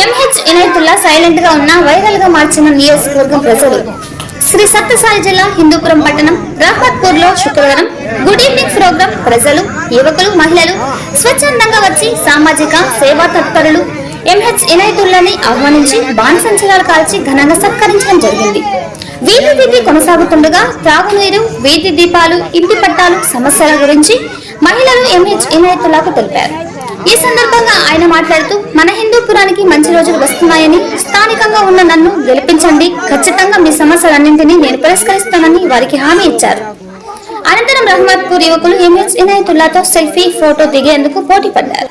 MH Inayatullah సైలెంట్గా ఉన్న వైరల్గా మార్చిన నియోజకవర్గం ప్రజలు. శ్రీ సత్యసాయి జిల్లా హిందూపురం పట్టణం రాహత్పూర్లో శుక్రవారం గుడ్ ఈవినింగ్ ప్రోగ్రాం ప్రజలు యువకులు మహిళలు స్వచ్ఛందంగా వచ్చి సామాజిక సేవా తత్పరులు ఎంహెచ్ ఇనయతుల్లాని ఆహ్వానించి బాణసంచలాలు కాల్చి ఘనంగా సత్కరించడం జరిగింది. వీధి వీధి కొనసాగుతుండగా త్రాగునీరు వీధి దీపాలు ఇంటి పట్టాలు సమస్యల గురించి మహిళలు ఎంహెచ్ ఇనాయతుల్లాకు తెలిపారు. ఈ సందర్భంగా ఆయన మాట్లాడుతూ మన హిందూపురానికి మంచి రోజులు వస్తున్నాయని స్థానికంగా ఉన్న నన్ను గెలిపించండి. ఖచ్చితంగా మీ సమస్యలన్నింటినీ నేను పరిష్కరిస్తానని వారికి హామీ ఇచ్చారు. అనంతరం రహమత్పూర్ యువకులు ఎంహెచ్ ఇనాయతుల్లాతో సెల్ఫీ ఫోటో దిగేందుకు పోటీ పడ్డారు.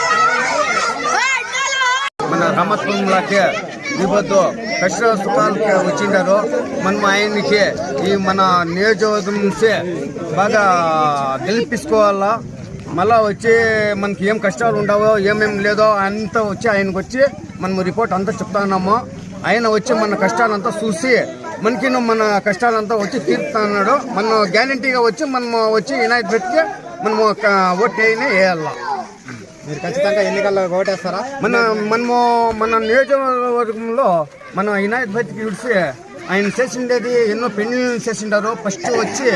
మన రామత్వంలోకి విపత్తు కష్ట సుఖాలకి వచ్చిండారు. మనం ఆయనకి ఈ మన నియోజకవర్గం నుంచి బాగా గెలిపించుకోవాలా? మళ్ళా వచ్చి మనకి ఏం కష్టాలు ఉండవో ఏమేమి లేదో అంతా వచ్చి ఆయనకు వచ్చి మనము రిపోర్ట్ అంతా చెప్తున్నాము ఆయన వచ్చి మన కష్టాలంతా చూసి మనకి మన కష్టాలంతా వచ్చి తీరుతున్నాడు మనం గ్యారంటీగా వచ్చి మనము వచ్చి వినాయక పెట్టి మనము ఓట్ అయినా వేయాలా? మీరు ఖచ్చితంగా ఎన్నికల్లో ఓటేస్తారా? మన మనము మన నియోజకవర్గంలో మన వినాయక భక్తికి విడిచి ఆయన చేసిండేది ఎన్నో పెండ్లు చేసిండారు. ఫస్ట్ వచ్చి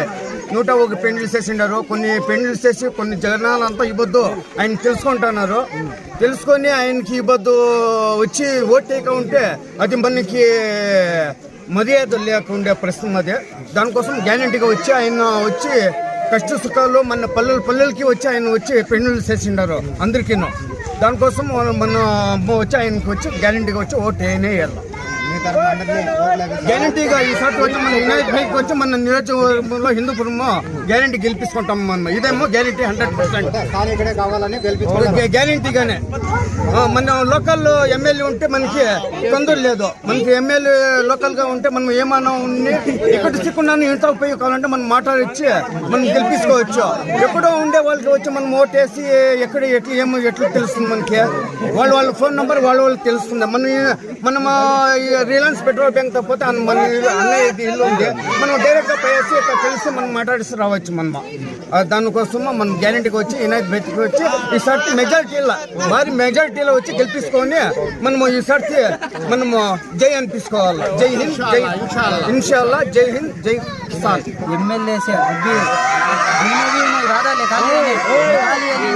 నూట ఒక పెండ్లు చేసిండారు. కొన్ని పెండ్లు చేసి కొన్ని జనాలంతా ఇవ్వద్దు ఆయన తెలుసుకుంటున్నారు. తెలుసుకొని ఆయనకి ఇవ్వద్దు వచ్చి ఓటేక ఉంటే అది మనకి మర్యాద లేకుండే ప్రశ్న అదే. దానికోసం గ్యారంటీగా వచ్చి ఆయన వచ్చి కష్ట సుఖాలు మన పల్లెలు పల్లెలకి వచ్చి ఆయన వచ్చి పెన్నులు చేసిండారు అందరికీ దానికోసం మన- వచ్చి ఆయనకి వచ్చి గ్యారంటీగా వచ్చి ఓటు వేయనే వెళ్ళాం గ్యారంటీగా ఈసారి వచ్చి మన వినాయక బైక్ వచ్చి మన నియోజకవర్గంలో హిందూపురం గ్యారంటీ గెలిపించుకుంటాం మనం. ఇదేమో గ్యారంటీ హండ్రెడ్ పర్సెంట్. కావాలని గ్యారంటీగానే. మన లోకల్ ఎమ్మెల్యే ఉంటే మనకి తొందర లేదు. మనకి ఎమ్మెల్యే లోకల్గా ఉంటే మనం ఏమన్నా ఉండి ఇక్కడ చిక్కున్నాను ఇంట్లో పోయి కావాలంటే మనం మాట్లాడిచ్చి మనం గెలిపించుకోవచ్చు. ఎక్కడో ఉండే వాళ్ళకి వచ్చి మనం ఓటేసి ఎక్కడ ఎట్లా ఏమో ఎట్లా తెలుస్తుంది మనకి? వాళ్ళ వాళ్ళ ఫోన్ నెంబర్ వాళ్ళ వాళ్ళకి తెలుస్తుంది. మన మనం రిలయన్స్ పెట్రోల్ బ్యాంక్ తప్పితే మన అన్నయ్య ఇల్లు ఉంది. మనం డైరెక్ట్గా పోయేసి ఇక్కడ తెలిసి మనం మాట్లాడిసి రావచ్చు మనం. దానికోసం మనం గ్యారంటీకి వచ్చి యునైట్ బయటకు వచ్చి ఈసారి మెజారిటీలో భారీ మెజారిటీలో వచ్చి గెలిపించుకొని మనము ఈసారి మనము జై అనిపించుకోవాలి. జై హింద్ జై ఇన్షాల్లా జై హింద్ జై एम एल से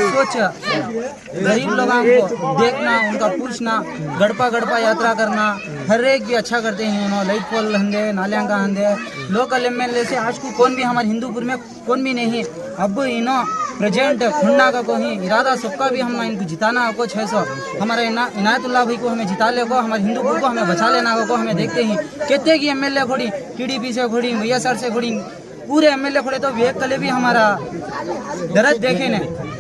सोच। गरीब लोगों को देखना, उनका पूछना, गड़पा गड़पा यात्रा करना, हर एक भी अच्छा करते हैं उन्होंने। लाइट पोल हंदे नालियांगा हंदे। लोकल एम एल ए से आज को कौन भी हमारे हिंदूपुर में कौन भी नहीं, अब इन्हों प्रेजेंट खुन्ना का को ही इरादा सबका भी हम इनको जिताना को छः सौ हमारे इना- इनायतुल्लाह भाई को हमें जिता ले को हमारे हिंदूपुर को हमें बचा लेना को हमें देखते ही कहते हैं कि एमएलए खोड़ी टीडीपी से खोड़ी मैया सर से खोड़ी पूरे एमएलए खोड़े तो विवेक तले भी हमारा दर्द देखे ने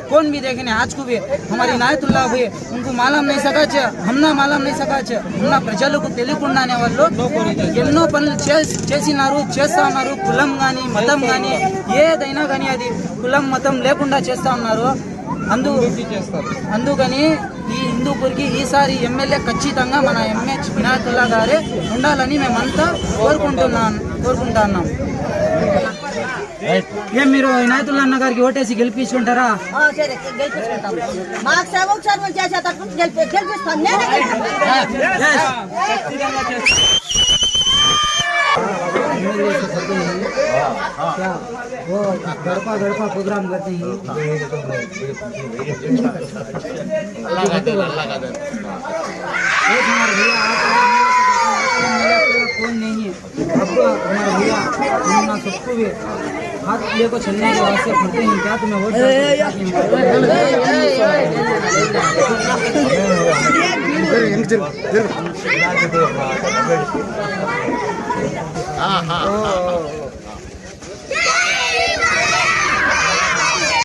कौन भी देखे ने आज को भी हमारी इनायतुल्लाह भाई उनको मालूम नहीं सका च हमना मालूम नहीं सका च हमना ప్రజలకు తెలియకుండానే వాళ్ళు ఎన్నో పనులు చేస్- చేసినారు చేస్తా ఉన్నారు కులం కానీ మతం కానీ ఏదైనా కానీ అది కులం మతం లేకుండా చేస్తా ఉన్నారు. అందు అందుకని ఈ హిందూపూర్కి ఈసారి ఎమ్మెల్యే ఖచ్చితంగా మన ఎంహెచ్ వినాయకుల్లా గారే ఉండాలని మేమంతా కోరుకుంటున్నాం కోరుకుంటా ఉన్నాం ఏం మీరు ఇనాయతుల్లా అన్న గారికి ఓటేసి గెలిపించుకుంటారా? గెలిపిస్తాం. वो गड़पा गड़पा प्रोग्राम करते हैं फ़ोन भैया सबको भी हाथ लेको चलने के वास्ते करते हैं। क्या तुम्हें 아하. 어, 어, 어.